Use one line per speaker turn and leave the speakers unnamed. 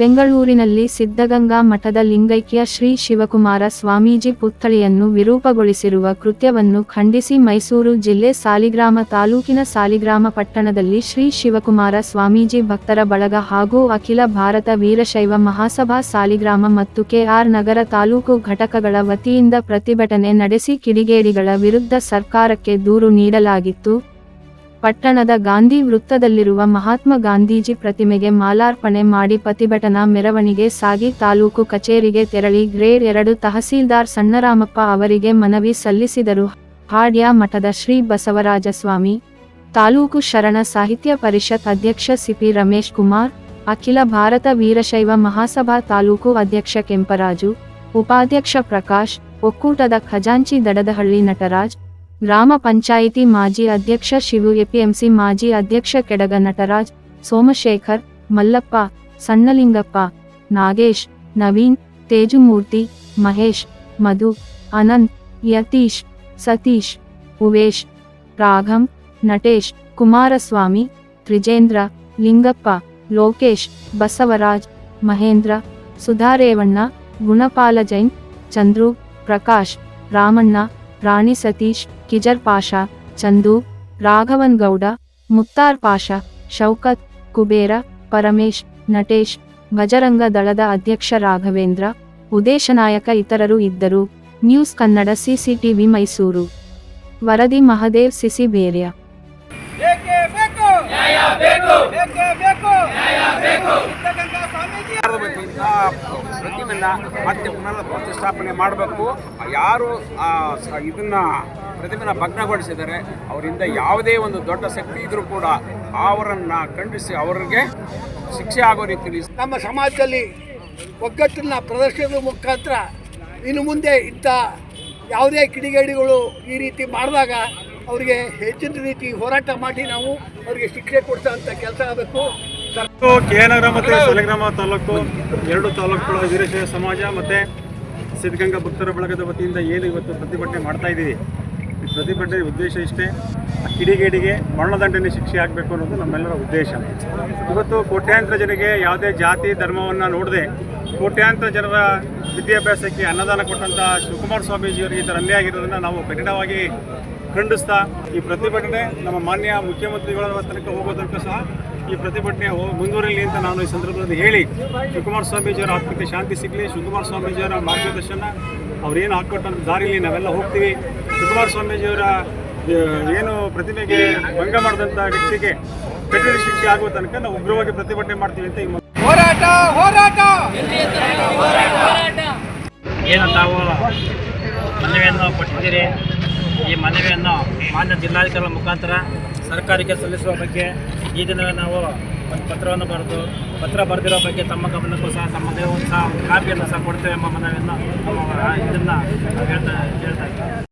ಬೆಂಗಳೂರಿನಲ್ಲಿ ಸಿದ್ಧಗಂಗಾ ಮಠದ ಲಿಂಗೈಕ್ಯ ಶ್ರೀ ಶಿವಕುಮಾರ ಸ್ವಾಮೀಜಿ ಪುತ್ಥಳಿಯನ್ನು ವಿರೂಪಗೊಳಿಸಿರುವ ಕೃತ್ಯವನ್ನು ಖಂಡಿಸಿ ಮೈಸೂರು ಜಿಲ್ಲೆ ಸಾಲಿಗ್ರಾಮ ತಾಲೂಕಿನ ಸಾಲಿಗ್ರಾಮ ಪಟ್ಟಣದಲ್ಲಿ ಶ್ರೀ ಶಿವಕುಮಾರ ಸ್ವಾಮೀಜಿ ಭಕ್ತರ ಬಳಗ ಹಾಗೂ ಅಖಿಲ ಭಾರತ ವೀರಶೈವ ಮಹಾಸಭಾ ಸಾಲಿಗ್ರಾಮ ಮತ್ತು ಕೆಆರ್ ನಗರ ತಾಲೂಕು ಘಟಕಗಳ ವತಿಯಿಂದ ಪ್ರತಿಭಟನೆ ನಡೆಸಿ ಕಿಡಿಗೇಡಿಗಳ ವಿರುದ್ಧ ಸರ್ಕಾರಕ್ಕೆ ದೂರು ನೀಡಲಾಗಿತ್ತು. ಪಟ್ಟಣದ ಗಾಂಧಿ ವೃತ್ತದಲ್ಲಿರುವ ಮಹಾತ್ಮ ಗಾಂಧೀಜಿ ಪ್ರತಿಮೆಗೆ ಮಾಲಾರ್ಪಣೆ ಮಾಡಿ ಪ್ರತಿಭಟನಾ ಮೆರವಣಿಗೆ ಸಾಗಿ ತಾಲೂಕು ಕಚೇರಿಗೆ ತೆರಳಿ ಗ್ರೇಡ್ ಎರಡು ತಹಸೀಲ್ದಾರ್ ಸಣ್ಣರಾಮಪ್ಪ ಅವರಿಗೆ ಮನವಿ ಸಲ್ಲಿಸಿದರು. ಹಾಡ್ಯ ಮಠದ ಶ್ರೀ ಬಸವರಾಜ ಸ್ವಾಮಿ ತಾಲೂಕು ಶರಣ ಸಾಹಿತ್ಯ ಪರಿಷತ್ ಅಧ್ಯಕ್ಷ ಸಿಪಿ ರಮೇಶ್ ಕುಮಾರ್, ಅಖಿಲ ಭಾರತ ವೀರಶೈವ ಮಹಾಸಭಾ ತಾಲೂಕು ಅಧ್ಯಕ್ಷ ಕೆಂಪರಾಜು, ಉಪಾಧ್ಯಕ್ಷ ಪ್ರಕಾಶ್, ಒಕ್ಕೂಟದ ಖಜಾಂಚಿ ದಡದಹಳ್ಳಿ ನಟರಾಜ್ ಗ್ರಾಮ ಪಂಚಾಯಿತಿ ಮಾಜಿ ಅಧ್ಯಕ್ಷ ಶಿವು ಎಪಿಎಂಸಿ ಮಾಜಿ ಅಧ್ಯಕ್ಷ ಕೆಡಗ ನಟರಾಜ್ ಸೋಮಶೇಖರ್ ಮಲ್ಲಪ್ಪ ಸಣ್ಣಲಿಂಗಪ್ಪ ನಾಗೇಶ್ ನವೀನ್ ತೇಜುಮೂರ್ತಿ ಮಹೇಶ್ ಮಧು ಅನಂತ್ ಯತೀಶ್ ಸತೀಶ್ ಉವೇಶ್ ರಾಘಂ ನಟೇಶ್ ಕುಮಾರಸ್ವಾಮಿ ತ್ರಿಜೇಂದ್ರ ಲಿಂಗಪ್ಪ ಲೋಕೇಶ್ ಬಸವರಾಜ್ ಮಹೇಂದ್ರ ಸುಧಾರೇವಣ್ಣ ಗುಣಪಾಲ ಜೈನ್ ಚಂದ್ರು ಪ್ರಕಾಶ್ ರಾಮಣ್ಣ ರಾಣಿ ಸತೀಶ್, ಕಿಜರ್ ಪಾಷಾ, ಚಂದು ರಾಘವನ್ ಗೌಡ ಮುತ್ತಾರ್ ಪಾಷಾ, ಶೌಕತ್, ಕುಬೇರ, ಪರಮೇಶ್, ನಟೇಶ್, ಭಜರಂಗ ದಳದ ಅಧ್ಯಕ್ಷ ರಾಘವೇಂದ್ರ ಉದೇಶನಾಯಕ ಇತರರು ಇದ್ದರು. News Kannada CCTV Mysuru. ವರದಿ ಮಹದೇವ್, ಸಿಸಿ ಬೇರ್ಯ.
ಪ್ರತಿಮೆನ ಮತ್ತೆ ಪುನರ್ ಪ್ರತಿಷ್ಠಾಪನೆ ಮಾಡಬೇಕು. ಯಾರು ಇದನ್ನ ಪ್ರತಿಮೆನ ಭಗ್ನಗೊಳಿಸಿದರೆ ಅವರಿಂದ ಯಾವುದೇ ಒಂದು ದೊಡ್ಡ ಶಕ್ತಿ ಇದ್ರೂ ಕೂಡ ಅವರನ್ನು ಖಂಡಿಸಿ ಅವರಿಗೆ ಶಿಕ್ಷೆ ಆಗೋ ರೀತಿಯಲ್ಲಿ
ನಮ್ಮ ಸಮಾಜದಲ್ಲಿ ಒಗ್ಗಟ್ಟನ್ನು ಪ್ರದರ್ಶನದ ಮುಖಾಂತರ ಇನ್ನು ಮುಂದೆ ಇಂಥ ಯಾವುದೇ ಕಿಡಿಗೇಡಿಗಳು ಈ ರೀತಿ ಮಾಡಿದಾಗ ಅವರಿಗೆ ಹೆಚ್ಚಿನ ರೀತಿ ಹೋರಾಟ ಮಾಡಿ ನಾವು ಅವರಿಗೆ ಶಿಕ್ಷೆ ಕೊಡ್ಸೋಂಥ ಕೆಲಸ ಆಗಬೇಕು.
ಕೆನಗರ ಮತ್ತು ಸಲಗ್ರಾಮ ತಾಲೂಕು, ಎರಡು ತಾಲೂಕುಗಳ ವೀರಶೈವ ಸಮಾಜ ಮತ್ತು ಸಿದ್ಧಗಂಗಾ ಭಕ್ತರ ಬಳಗದ ವತಿಯಿಂದ ಏನು ಇವತ್ತು ಪ್ರತಿಭಟನೆ ಮಾಡ್ತಾ ಇದ್ದೀವಿ. ಈ ಪ್ರತಿಭಟನೆ ಉದ್ದೇಶ ಇಷ್ಟೇ ಕಿಡಿಗೇಡಿಗೆ ಮರಣದಂಡನೆ ಶಿಕ್ಷೆ ಆಗಬೇಕು ಅನ್ನೋದು ನಮ್ಮೆಲ್ಲರ ಉದ್ದೇಶ. ಇವತ್ತು ಕೋಟ್ಯಾಂತರ ಜನರಿಗೆ ಯಾವುದೇ ಜಾತಿ, ಧರ್ಮವನ್ನು ನೋಡದೆ ಕೋಟ್ಯಾಂತರ ಜನರ ವಿದ್ಯಾಭ್ಯಾಸಕ್ಕೆ ಅನ್ನದಾನ ಕೊಟ್ಟಂಥ ಶಿವಕುಮಾರ ಸ್ವಾಮೀಜಿಯವರಿಗೆ ಈ ಥರ ಅನ್ಯಾಯ ಆಗಿರೋದನ್ನು ನಾವು ಕಠಿಣವಾಗಿ ಖಂಡಿಸ್ತಾ ಈ ಪ್ರತಿಭಟನೆ ನಮ್ಮ ಮಾನ್ಯ ಮುಖ್ಯಮಂತ್ರಿಗಳ ತನಕ ಹೋಗೋದಕ್ಕೂ ಸಹ ಈ ಪ್ರತಿಭಟನೆ ಮುಂದುವರಲಿ ಅಂತ ನಾನು ಈ ಸಂದರ್ಭದಲ್ಲಿ ಹೇಳಿ ಶಿವಕುಮಾರ ಸ್ವಾಮೀಜಿಯವರ ಆತ್ಮಕ್ಕೆ ಶಾಂತಿ ಸಿಗಲಿ ಶಿವಕುಮಾರ ಸ್ವಾಮೀಜಿಯವರ ಮಾರ್ಗದರ್ಶನ ಅವ್ರೇನು ಹಾಕ್ಕೊಟ್ಟಂಥ ದಾರಿಲಿ ನಾವೆಲ್ಲ ಹೋಗ್ತೀವಿ. ಶಿವಕುಮಾರ ಸ್ವಾಮೀಜಿಯವರ ಏನು ಪ್ರತಿಮೆಗೆ ಭಂಗ ಮಾಡಿದಂಥ ವ್ಯಕ್ತಿಗೆ ಕಠಿಣ ಶಿಕ್ಷೆ ಆಗುವ ತನಕ ನಾವು ಉಗ್ರವಾಗಿ ಪ್ರತಿಭಟನೆ ಮಾಡ್ತೀವಿ ಅಂತ
ಹೋರಾಟ ಹೋರಾಟ!
ಏನು ತಾವು ಮನವಿಯನ್ನು ಕೊಟ್ಟಿದ್ದೀರಿ? ಈ ಮನವಿಯನ್ನು ಮಾನ್ಯ ಜಿಲ್ಲಾಧಿಕಾರಿಗಳ ಮುಖಾಂತರ ಸರ್ಕಾರಕ್ಕೆ ಸಲ್ಲಿಸುವ ಬಗ್ಗೆ ಈ ದಿನವೇ ನಾವು ಒಂದು ಪತ್ರವನ್ನು ಬರೆದು, ಪತ್ರ ಬರೆದಿರೋ ಬಗ್ಗೆ ತಮ್ಮ ಗಮನಕ್ಕೂ ಸಹ ತಮ್ಮದೇ ಒಂದು ಸಹ ಕಾಪಿಯನ್ನು ಸಹ ಕೊಡ್ತೇವೆ ಎಂಬ ಮನವಿಯನ್ನು ಇದನ್ನು ಹೇಳ್ತಾ ಹೇಳ್ತಾ ಇದ್ದೀವಿ.